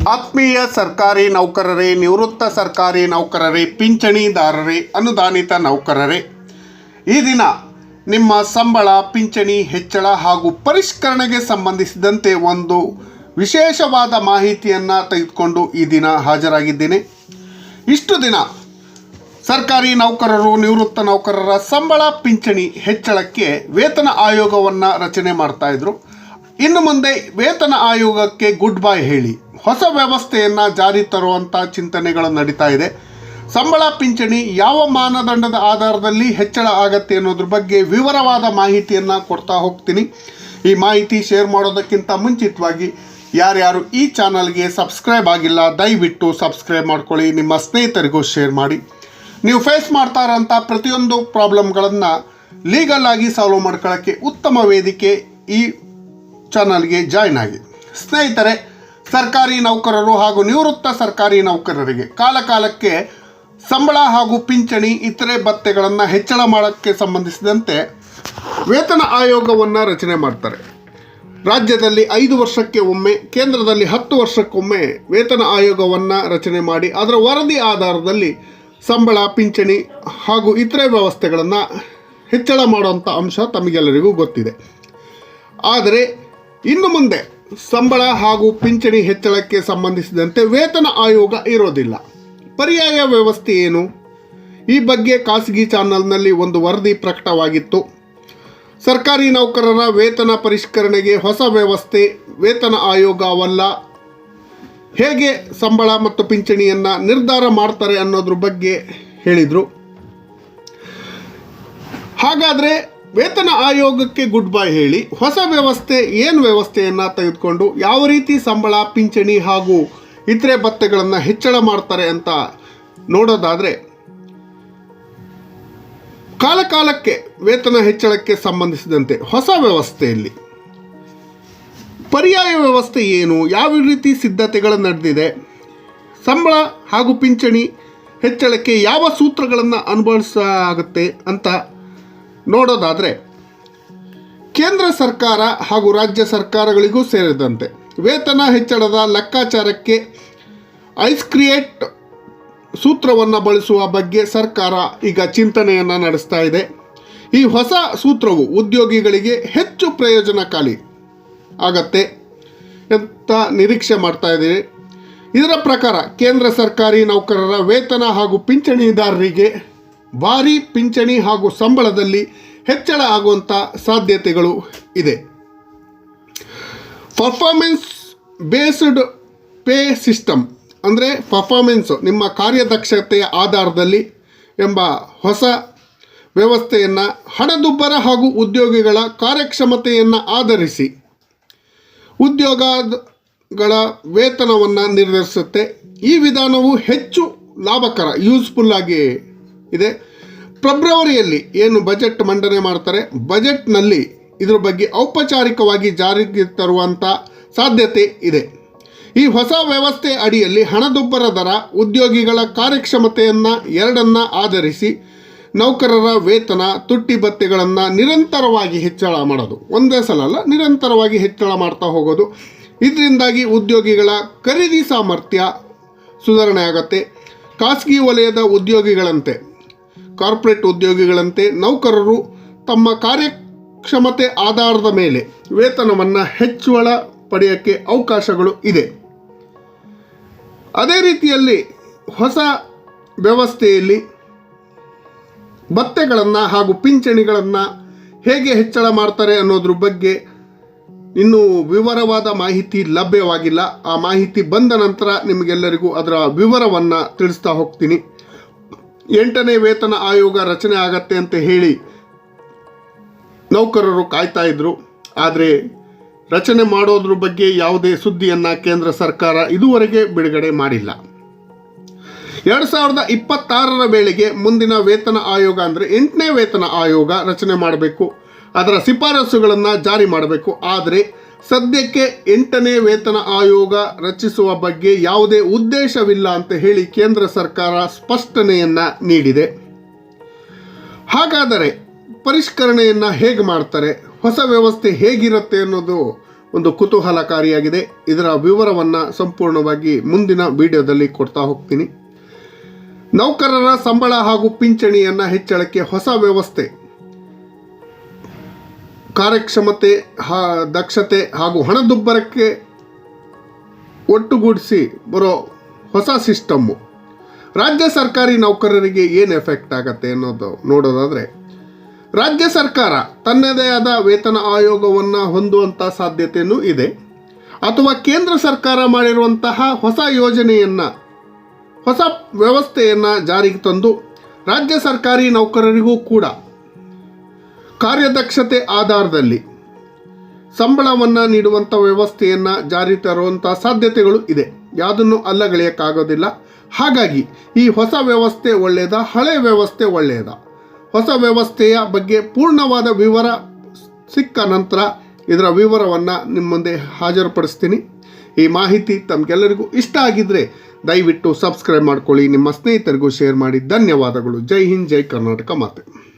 ಆತ್ಮೀಯ ಸರ್ಕಾರಿ ನೌಕರರೇ, ನಿವೃತ್ತ ಸರ್ಕಾರಿ ನೌಕರರೇ, ಪಿಂಚಣಿದಾರರೇ, ಅನುದಾನಿತ ನೌಕರರೇ, ಈ ದಿನ ನಿಮ್ಮ ಸಂಬಳ, ಪಿಂಚಣಿ ಹೆಚ್ಚಳ ಹಾಗೂ ಪರಿಷ್ಕರಣೆಗೆ ಸಂಬಂಧಿಸಿದಂತೆ ಒಂದು ವಿಶೇಷವಾದ ಮಾಹಿತಿಯನ್ನು ತೆಗೆದುಕೊಂಡು ಈ ದಿನ ಹಾಜರಾಗಿದ್ದೇನೆ. ಇಷ್ಟು ದಿನ ಸರ್ಕಾರಿ ನೌಕರರು, ನಿವೃತ್ತ ನೌಕರರ ಸಂಬಳ, ಪಿಂಚಣಿ ಹೆಚ್ಚಳಕ್ಕೆ ವೇತನ ಆಯೋಗವನ್ನು ರಚನೆ ಮಾಡ್ತಾ ಇದ್ರು. ಇನ್ನು ಮುಂದೆ ವೇತನ ಆಯೋಗಕ್ಕೆ ಗುಡ್ ಬೈ ಹೇಳಿ. ಹೊಸ ವ್ಯವಸ್ಥೆಯನ್ನು ಜಾರಿ ತರುವಂಥ ಚಿಂತನೆಗಳು ನಡೀತಾ ಇದೆ. ಸಂಬಳ ಪಿಂಚಣಿ ಯಾವ ಮಾನದಂಡದ ಆಧಾರದಲ್ಲಿ ಹೆಚ್ಚಳ ಆಗತ್ತೆ ಅನ್ನೋದ್ರ ಬಗ್ಗೆ ವಿವರವಾದ ಮಾಹಿತಿಯನ್ನು ಕೊಡ್ತಾ ಹೋಗ್ತೀನಿ. ಈ ಮಾಹಿತಿ ಶೇರ್ ಮಾಡೋದಕ್ಕಿಂತ ಮುಂಚಿತವಾಗಿ ಯಾರ್ಯಾರು ಈ ಚಾನಲ್ಗೆ ಸಬ್ಸ್ಕ್ರೈಬ್ ಆಗಿಲ್ಲ, ದಯವಿಟ್ಟು ಸಬ್ಸ್ಕ್ರೈಬ್ ಮಾಡ್ಕೊಳ್ಳಿ, ನಿಮ್ಮ ಸ್ನೇಹಿತರಿಗೂ ಶೇರ್ ಮಾಡಿ. ನೀವು ಫೇಸ್ ಮಾಡ್ತಾ ಇರೋಂಥ ಪ್ರತಿಯೊಂದು ಪ್ರಾಬ್ಲಮ್ಗಳನ್ನು ಲೀಗಲ್ ಆಗಿ ಸಾಲ್ವ್ ಮಾಡ್ಕೊಳ್ಳೋಕ್ಕೆ ಉತ್ತಮ ವೇದಿಕೆ ಈ ಚಾನಲ್ಗೆ ಜಾಯ್ನ್ ಆಗಿ. ಸ್ನೇಹಿತರೆ ಸರ್ಕಾರಿ ನೌಕರರು ಹಾಗೂ ನಿವೃತ್ತ ಸರ್ಕಾರಿ ನೌಕರರಿಗೆ ಕಾಲಕಾಲಕ್ಕೆ ಸಂಬಳ ಹಾಗೂ ಪಿಂಚಣಿ, ಇತರೆ ಭತ್ಯೆಗಳನ್ನು ಹೆಚ್ಚಳ ಮಾಡೋಕ್ಕೆ ಸಂಬಂಧಿಸಿದಂತೆ ವೇತನ ಆಯೋಗವನ್ನು ರಚನೆ ಮಾಡ್ತಾರೆ. ರಾಜ್ಯದಲ್ಲಿ ಐದು ವರ್ಷಕ್ಕೆ ಒಮ್ಮೆ, ಕೇಂದ್ರದಲ್ಲಿ ಹತ್ತು ವರ್ಷಕ್ಕೊಮ್ಮೆ ವೇತನ ಆಯೋಗವನ್ನು ರಚನೆ ಮಾಡಿ, ಅದರ ವರದಿ ಆಧಾರದಲ್ಲಿ ಸಂಬಳ, ಪಿಂಚಣಿ ಹಾಗೂ ಇತರೆ ವ್ಯವಸ್ಥೆಗಳನ್ನು ಹೆಚ್ಚಳ ಮಾಡುವಂಥ ಅಂಶ ತಮಗೆಲ್ಲರಿಗೂ ಗೊತ್ತಿದೆ. ಆದರೆ, ಇನ್ನು ಮುಂದೆ ಸಂಬಳ ಹಾಗೂ ಪಿಂಚಣಿ ಹೆಚ್ಚಳಕ್ಕೆ ಸಂಬಂಧಿಸಿದಂತೆ ವೇತನ ಆಯೋಗ ಇರೋದಿಲ್ಲ. ಪರ್ಯಾಯ ವ್ಯವಸ್ಥೆ ಏನು? ಈ ಬಗ್ಗೆ ಖಾಸಗಿ ಚಾನಲ್ನಲ್ಲಿ ಒಂದು ವರದಿ ಪ್ರಕಟವಾಗಿತ್ತು. ಸರ್ಕಾರಿ ನೌಕರರ ವೇತನ ಪರಿಷ್ಕರಣೆಗೆ ಹೊಸ ವ್ಯವಸ್ಥೆ, ವೇತನ ಆಯೋಗವಲ್ಲ. ಹೇಗೆ ಸಂಬಳ ಮತ್ತು ಪಿಂಚಣಿಯನ್ನು ನಿರ್ಧಾರ ಮಾಡ್ತಾರೆ ಅನ್ನೋದ್ರ ಬಗ್ಗೆ ಹೇಳಿದರು. ಹಾಗಾದರೆ ವೇತನ ಆಯೋಗಕ್ಕೆ ಗುಡ್ ಬೈ ಹೇಳಿ ಹೊಸ ವ್ಯವಸ್ಥೆ, ಏನು ವ್ಯವಸ್ಥೆಯನ್ನು ತೆಗೆದುಕೊಂಡು ಯಾವ ರೀತಿ ಸಂಬಳ, ಪಿಂಚಣಿ ಹಾಗೂ ಇತರೆ ಭತ್ತೆಗಳನ್ನು ಹೆಚ್ಚಳ ಮಾಡ್ತಾರೆ ಅಂತ ನೋಡೋದಾದರೆ, ಕಾಲಕಾಲಕ್ಕೆ ವೇತನ ಹೆಚ್ಚಳಕ್ಕೆ ಸಂಬಂಧಿಸಿದಂತೆ ಹೊಸ ವ್ಯವಸ್ಥೆಯಲ್ಲಿ ಪರ್ಯಾಯ ವ್ಯವಸ್ಥೆ ಏನು, ಯಾವ ರೀತಿ ಸಿದ್ಧತೆಗಳು ನಡೆದಿದೆ, ಸಂಬಳ ಹಾಗೂ ಪಿಂಚಣಿ ಹೆಚ್ಚಳಕ್ಕೆ ಯಾವ ಸೂತ್ರಗಳನ್ನು ಅನುಭವಿಸಲಾಗುತ್ತೆ ಅಂತ ನೋಡೋದಾದರೆ ಕೇಂದ್ರ ಸರ್ಕಾರ ಹಾಗೂ ರಾಜ್ಯ ಸರ್ಕಾರಗಳಿಗೂ ಸೇರಿದಂತೆ ವೇತನ ಹೆಚ್ಚಳದ ಲೆಕ್ಕಾಚಾರಕ್ಕೆ ಐಸ್ ಕ್ರಿಯೇಟ್ ಸೂತ್ರವನ್ನು ಬಳಸುವ ಬಗ್ಗೆ ಸರ್ಕಾರ ಈಗ ಚಿಂತನೆಯನ್ನು ನಡೆಸ್ತಾ ಇದೆ. ಈ ಹೊಸ ಸೂತ್ರವು ಉದ್ಯೋಗಿಗಳಿಗೆ ಹೆಚ್ಚು ಪ್ರಯೋಜನಕಾರಿ ಆಗತ್ತೆ ಅಂತ ನಿರೀಕ್ಷೆ ಮಾಡ್ತಾ ಇದ್ದೀವಿ. ಇದರ ಪ್ರಕಾರ ಕೇಂದ್ರ ಸರ್ಕಾರಿ ನೌಕರರ ವೇತನ ಹಾಗೂ ಪಿಂಚಣಿದಾರರಿಗೆ ಭಾರಿ ಪಿಂಚಣಿ ಹಾಗೂ ಸಂಬಳದಲ್ಲಿ ಹೆಚ್ಚಳ ಆಗುವಂಥ ಸಾಧ್ಯತೆಗಳು ಇದೆ. ಪರ್ಫಾರ್ಮೆನ್ಸ್ ಬೇಸ್ಡ್ ಪೇ ಸಿಸ್ಟಮ್ ಅಂದರೆ ಪರ್ಫಾರ್ಮೆನ್ಸು ನಿಮ್ಮ ಕಾರ್ಯದಕ್ಷತೆಯ ಆಧಾರದಲ್ಲಿ ಎಂಬ ಹೊಸ ವ್ಯವಸ್ಥೆಯನ್ನು ಹಣದುಬ್ಬರ ಹಾಗೂ ಉದ್ಯೋಗಿಗಳ ಕಾರ್ಯಕ್ಷಮತೆಯನ್ನು ಆಧರಿಸಿ ಉದ್ಯೋಗಗಳ ವೇತನವನ್ನು ನಿರ್ಧರಿಸುತ್ತೆ. ಈ ವಿಧಾನವು ಹೆಚ್ಚು ಲಾಭಕರ ಯೂಸ್ಫುಲ್ ಆಗಿ ಇದೆ. ಫೆಬ್ರವರಿಯಲ್ಲಿ ಏನು ಬಜೆಟ್ ಮಂಡನೆ ಮಾಡ್ತಾರೆ? ಬಜೆಟ್ನಲ್ಲಿ ಇದರ ಬಗ್ಗೆ ಔಪಚಾರಿಕವಾಗಿ ಜಾರಿಗೆ ತರುವಂಥ ಸಾಧ್ಯತೆ ಇದೆ. ಈ ಹೊಸ ವ್ಯವಸ್ಥೆ ಅಡಿಯಲ್ಲಿ ಹಣದುಬ್ಬರ ದರ, ಉದ್ಯೋಗಿಗಳ ಕಾರ್ಯಕ್ಷಮತೆಯನ್ನು ಎರಡನ್ನ ಆಧರಿಸಿ ನೌಕರರ ವೇತನ, ತುಟ್ಟಿ ಭತ್ತೆಗಳನ್ನು ನಿರಂತರವಾಗಿ ಹೆಚ್ಚಳ ಮಾಡೋದು. ಒಂದೇ ಸಲ ಅಲ್ಲ, ನಿರಂತರವಾಗಿ ಹೆಚ್ಚಳ ಮಾಡ್ತಾ ಹೋಗೋದು. ಇದರಿಂದಾಗಿ ಉದ್ಯೋಗಿಗಳ ಖರೀದಿ ಸಾಮರ್ಥ್ಯ ಸುಧಾರಣೆ ಆಗುತ್ತೆ. ಖಾಸಗಿ ವಲಯದ ಉದ್ಯೋಗಿಗಳಂತೆ ಕಾರ್ಪೊರೇಟ್ ಉದ್ಯೋಗಿಗಳಂತೆ ನೌಕರರು ತಮ್ಮ ಕಾರ್ಯಕ್ಷಮತೆ ಆಧಾರದ ಮೇಲೆ ವೇತನವನ್ನು ಹೆಚ್ಚಳ ಪಡೆಯೋಕ್ಕೆ ಅವಕಾಶಗಳು ಇದೆ. ಅದೇ ರೀತಿಯಲ್ಲಿ ಹೊಸ ವ್ಯವಸ್ಥೆಯಲ್ಲಿ ಭತ್ತೆಗಳನ್ನು ಹಾಗೂ ಪಿಂಚಣಿಗಳನ್ನು ಹೇಗೆ ಹೆಚ್ಚಳ ಮಾಡ್ತಾರೆ ಅನ್ನೋದ್ರ ಬಗ್ಗೆ ಇನ್ನೂ ವಿವರವಾದ ಮಾಹಿತಿ ಲಭ್ಯವಾಗಿಲ್ಲ. ಆ ಮಾಹಿತಿ ಬಂದ ನಂತರ ನಿಮಗೆಲ್ಲರಿಗೂ ಅದರ ವಿವರವನ್ನು ತಿಳಿಸ್ತಾ ಹೋಗ್ತೀನಿ. ಎಂಟನೇ ವೇತನ ಆಯೋಗ ರಚನೆ ಆಗತ್ತೆ ಅಂತ ಹೇಳಿ ನೌಕರರು ಕಾಯ್ತಾ ಇದ್ರು. ಆದರೆ ರಚನೆ ಮಾಡೋದ್ರ ಬಗ್ಗೆ ಯಾವುದೇ ಸುದ್ದಿಯನ್ನು ಕೇಂದ್ರ ಸರ್ಕಾರ ಇದುವರೆಗೆ ಬಿಡುಗಡೆ ಮಾಡಿಲ್ಲ. ಎರಡು ಸಾವಿರದ ಇಪ್ಪತ್ತಾರರ ವೇಳೆಗೆ ಮುಂದಿನ ವೇತನ ಆಯೋಗ ಅಂದರೆ ಎಂಟನೇ ವೇತನ ಆಯೋಗ ರಚನೆ ಮಾಡಬೇಕು. ಅದರ ಶಿಫಾರಸುಗಳನ್ನು ಜಾರಿ ಮಾಡಬೇಕು. ಆದರೆ ಸದ್ಯಕ್ಕೆ ಎಂಟನೇ ವೇತನ ಆಯೋಗ ರಚಿಸುವ ಬಗ್ಗೆ ಯಾವುದೇ ಉದ್ದೇಶವಿಲ್ಲ ಅಂತ ಹೇಳಿ ಕೇಂದ್ರ ಸರ್ಕಾರ ಸ್ಪಷ್ಟನೆಯನ್ನ ನೀಡಿದೆ. ಹಾಗಾದರೆ ಪರಿಷ್ಕರಣೆಯನ್ನು ಹೇಗೆ ಮಾಡ್ತಾರೆ? ಹೊಸ ವ್ಯವಸ್ಥೆ ಹೇಗಿರುತ್ತೆ ಅನ್ನೋದು ಒಂದು ಕುತೂಹಲಕಾರಿಯಾಗಿದೆ. ಇದರ ವಿವರವನ್ನು ಸಂಪೂರ್ಣವಾಗಿ ಮುಂದಿನ ವಿಡಿಯೋದಲ್ಲಿ ಕೊಡ್ತಾ ಹೋಗ್ತೀನಿ. ನೌಕರರ ಸಂಬಳ ಹಾಗೂ ಪಿಂಚಣಿಯನ್ನು ಹೆಚ್ಚಳಕ್ಕೆ ಹೊಸ ವ್ಯವಸ್ಥೆ ಕಾರ್ಯಕ್ಷಮತೆ, ಹಾ, ದಕ್ಷತೆ ಹಾಗೂ ಹಣದುಬ್ಬರಕ್ಕೆ ಒಟ್ಟುಗೂಡಿಸಿ ಬರೋ ಹೊಸ ಸಿಸ್ಟಮ್ಮು ರಾಜ್ಯ ಸರ್ಕಾರಿ ನೌಕರರಿಗೆ ಏನು ಎಫೆಕ್ಟ್ ಆಗತ್ತೆ ಅನ್ನೋದು ನೋಡೋದಾದರೆ, ರಾಜ್ಯ ಸರ್ಕಾರ ತನ್ನದೇ ಆದ ವೇತನ ಆಯೋಗವನ್ನು ಹೊಂದುವಂಥ ಸಾಧ್ಯತೆಯೂ ಇದೆ. ಅಥವಾ ಕೇಂದ್ರ ಸರ್ಕಾರ ಮಾಡಿರುವಂತಹ ಹೊಸ ಯೋಜನೆಯನ್ನು, ಹೊಸ ವ್ಯವಸ್ಥೆಯನ್ನು ಜಾರಿಗೆ ತಂದು ರಾಜ್ಯ ಸರ್ಕಾರಿ ನೌಕರರಿಗೂ ಕೂಡ ಕಾರ್ಯದಕ್ಷತೆ ಆಧಾರದಲ್ಲಿ ಸಂಬಳವನ್ನು ನೀಡುವಂಥ ವ್ಯವಸ್ಥೆಯನ್ನು ಜಾರಿ ತರುವಂಥ ಸಾಧ್ಯತೆಗಳು ಇದೆ. ಯಾವುದನ್ನು ಅಲ್ಲಗಳೆಯೋಕ್ಕಾಗೋದಿಲ್ಲ. ಹಾಗಾಗಿ ಈ ಹೊಸ ವ್ಯವಸ್ಥೆ ಒಳ್ಳೆಯದ ಹಳೆ ವ್ಯವಸ್ಥೆ ಒಳ್ಳೆಯದ ಹೊಸ ವ್ಯವಸ್ಥೆಯ ಬಗ್ಗೆ ಪೂರ್ಣವಾದ ವಿವರ ಸಿಕ್ಕ ನಂತರ ಇದರ ವಿವರವನ್ನು ನಿಮ್ಮ ಮುಂದೆ ಹಾಜರುಪಡಿಸ್ತೀನಿ. ಈ ಮಾಹಿತಿ ತಮಗೆಲ್ಲರಿಗೂ ಇಷ್ಟ ಆಗಿದ್ದರೆ ದಯವಿಟ್ಟು ಸಬ್ಸ್ಕ್ರೈಬ್ ಮಾಡ್ಕೊಳ್ಳಿ. ನಿಮ್ಮ ಸ್ನೇಹಿತರಿಗೂ ಶೇರ್ ಮಾಡಿ. ಧನ್ಯವಾದಗಳು. ಜೈ ಹಿಂದ್, ಜೈ ಕರ್ನಾಟಕ ಮಾತೆ.